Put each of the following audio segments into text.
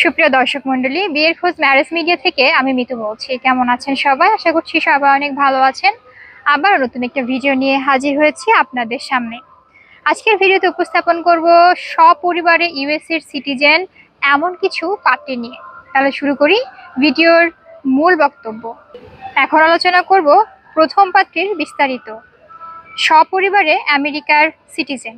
সুপ্রিয় দর্শক মন্ডলী বিয়ের খোঁজ ম্যারেজ মিডিয়া থেকে আমি মিতু বলছি। কেমন আছেন সবাই? আশা করছি সবাই অনেক ভালো আছেন। আবার নতুন একটা ভিডিও নিয়ে হাজির হয়েছি আপনাদের সামনে। আজকের ভিডিওতে উপস্থাপন করব সপরিবারে ইউএসএর সিটিজেন এমন কিছু পাত্রী নিয়ে। তাহলে শুরু করি ভিডিওর মূল বক্তব্য। এখন আলোচনা করব প্রথম পাত্রীর বিস্তারিত। সপরিবারে আমেরিকার সিটিজেন।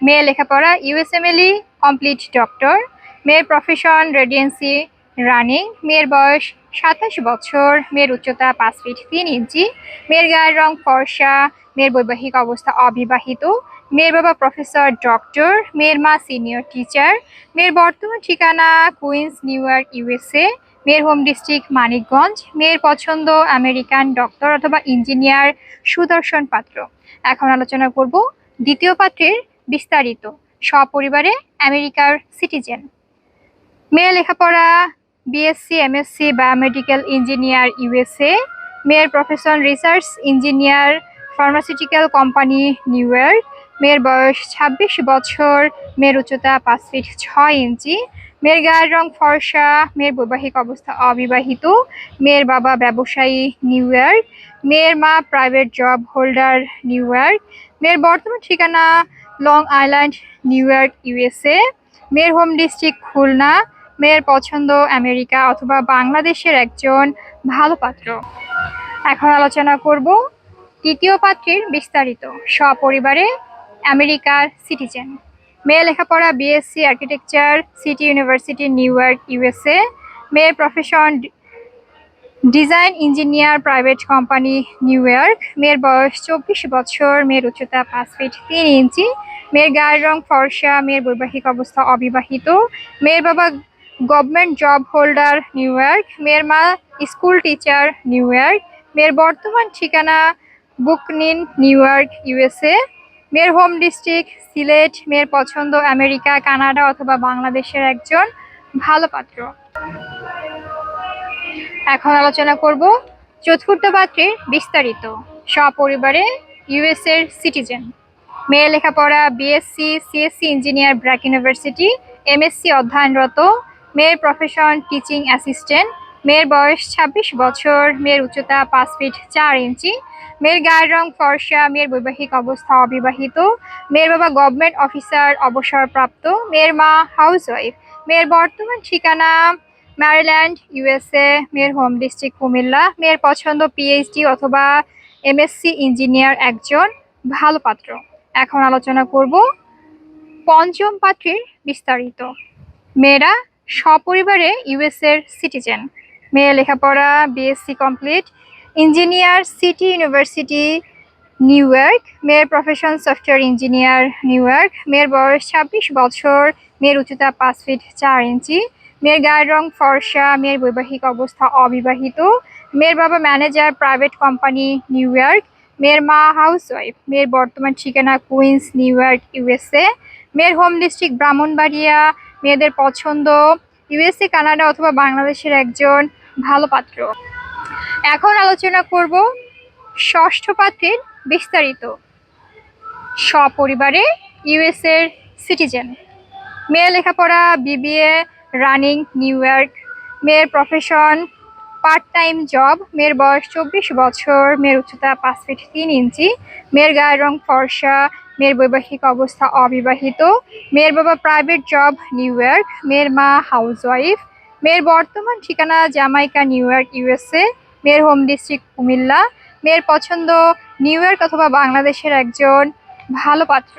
মেয়ে লেখাপড়া, ইউএসএমএলই, কমপ্লিট ডক্টর। মেয়ের প্রফেশন রেডিয়েন্সি রানিং মেয়ের বয়স সাতাশ বছর, মেয়ের উচ্চতা পাঁচ ফিট তিন ইঞ্চি, মেয়ের গায়ের রং ফর্সা, মেয়ের বৈবাহিক অবস্থা অবিবাহিত, মেয়ের বাবা প্রফেসর ডক্টর মেয়ের মা সিনিয়র টিচার মেয়ের বর্তমান ঠিকানা কুইন্স নিউ ইয়র্ক ইউএসএ মেয়ের হোম ডিস্ট্রিক্ট মানিকগঞ্জ, মেয়ের পছন্দ আমেরিকান ডক্টর অথবা ইঞ্জিনিয়ার সুদর্শন পাত্র। এখন আলোচনা করব দ্বিতীয় পাত্রের বিস্তারিত। সপরিবারে আমেরিকার সিটিজেন মেয়ে লেখাপড়া BSc MSc biomedical engineer USA মেয়ের profession research engineer pharmaceutical company New York মেয়ের বয়স ছাব্বিশ বছর, মেয়ের উচ্চতা পাঁচ ফিট ছয় ইঞ্চি, মেয়ের গায়ের রং ফর্সা, মেয়ের বৈবাহিক অবস্থা অবিবাহিত, মেয়ের বাবা ব্যবসায়ী নিউ ইয়র্ক মেয়ের মা private job holder New York মেয়ের বর্তমান ঠিকানা Long Island New York USA মেয়ের হোম ডিস্ট্রিক্ট খুলনা মেয়ের পছন্দ আমেরিকা অথবা বাংলাদেশের একজন ভালো পাত্র। এখন আলোচনা করব তৃতীয় পাত্রের বিস্তারিত। সপরিবারে আমেরিকার সিটিজেন। মেয়ে লেখাপড়া BSc architecture City University New York USA মেয়ের profession design engineer private company New York মেয়ের বয়স চব্বিশ বছর, মেয়ের উচ্চতা পাঁচ ফিট তিন ইঞ্চি। মেয়ের গায়ের রং ফর্সা, মেয়ের বৈবাহিক অবস্থা অবিবাহিত। মেয়ের বাবা government job holder New York, মেয়ের মা স্কুল টিচার নিউ ইয়র্ক, মেয়ের বর্তমান ঠিকানা বুকনিন, নিউ ইয়র্ক ইউএসএ মেয়ের হোম ডিস্ট্রিক্ট, সিলেট, মেয়ের পছন্দ আমেরিকা, কানাডা অথবা বাংলাদেশের একজন ভালো পাত্র। এখন আলোচনা করব চতুর্থ পাত্রের বিস্তারিত। সপরিবারে ইউএস এর সিটিজেন। মেয়ে লেখাপড়া BSc CSC engineer BRAC University MSc অধ্যয়নরত মেয়ের প্রফেশন টিচিং অ্যাসিস্ট্যান্ট মেয়ের বয়স ছাব্বিশ বছর, মেয়ের উচ্চতা পাঁচ ফিট চার ইঞ্চি, মেয়ের গায়ের রং ফর্সা, মেয়ের বৈবাহিক অবস্থা অবিবাহিত, মেয়ের বাবা গভর্নমেন্ট অফিসার অবসরপ্রাপ্ত, মেয়ের মা হাউস ওয়াইফ মেয়ের বর্তমান ঠিকানা ম্যারিল্যান্ড ইউএসএ মেয়ের হোম ডিস্ট্রিক্ট কুমিল্লা, মেয়ের পছন্দ পিএইচডি অথবা এমএসসি ইঞ্জিনিয়ার একজন, ভালো পাত্র। এখন আলোচনা করব পঞ্চম পাত্রীর বিস্তারিত। মেয়েরা সপরিবারে ইউএসএর সিটিজেন। মেয়ে লেখাপড়া BSc complete engineer City University New York মেয়ের profession software engineer New York মেয়ের বয়স ছাব্বিশ বছর। মেয়ের উচ্চতা পাঁচ ফিট চার ইঞ্চি মেয়ের গায়ের রং ফর্সা। মেয়ের বৈবাহিক অবস্থা অবিবাহিত। মেয়ের বাবা manager private company New York মেয়ের মা হাউস ওয়াইফ মেয়ের বর্তমান ঠিকানা কুইন্স নিউ ইয়র্ক ইউএসএ মেয়ের হোম ডিস্ট্রিক্ট ব্রাহ্মণবাড়িয়া মেয়েদের পছন্দ ইউএসএ কানাডা অথবা বাংলাদেশের একজন ভালো পাত্র। এখন আলোচনা করব ষষ্ঠ পাত্রের বিস্তারিত। সপরিবারে ইউএসএর সিটিজেন মেয়ে লেখাপড়া বিবিএ রানিং নিউ ইয়র্ক মেয়ের প্রফেশন পার্ট টাইম জব মেয়ের বয়স চব্বিশ বছর, মেয়ের উচ্চতা পাঁচ ফিট তিন ইঞ্চি, মেয়ের গায়ের রং ফর্সা, মেয়ের বৈবাহিক অবস্থা অবিবাহিত, মেয়ের বাবা প্রাইভেট জব নিউ ইয়র্ক মেয়ের মা হাউস ওয়াইফ মেয়ের বর্তমান ঠিকানা জামাইকা নিউ ইয়র্ক ইউএসএ মেয়ের হোম ডিস্ট্রিক্ট কুমিল্লা, মেয়ের পছন্দ নিউ ইয়র্ক অথবা বাংলাদেশের একজন ভালো পাত্র।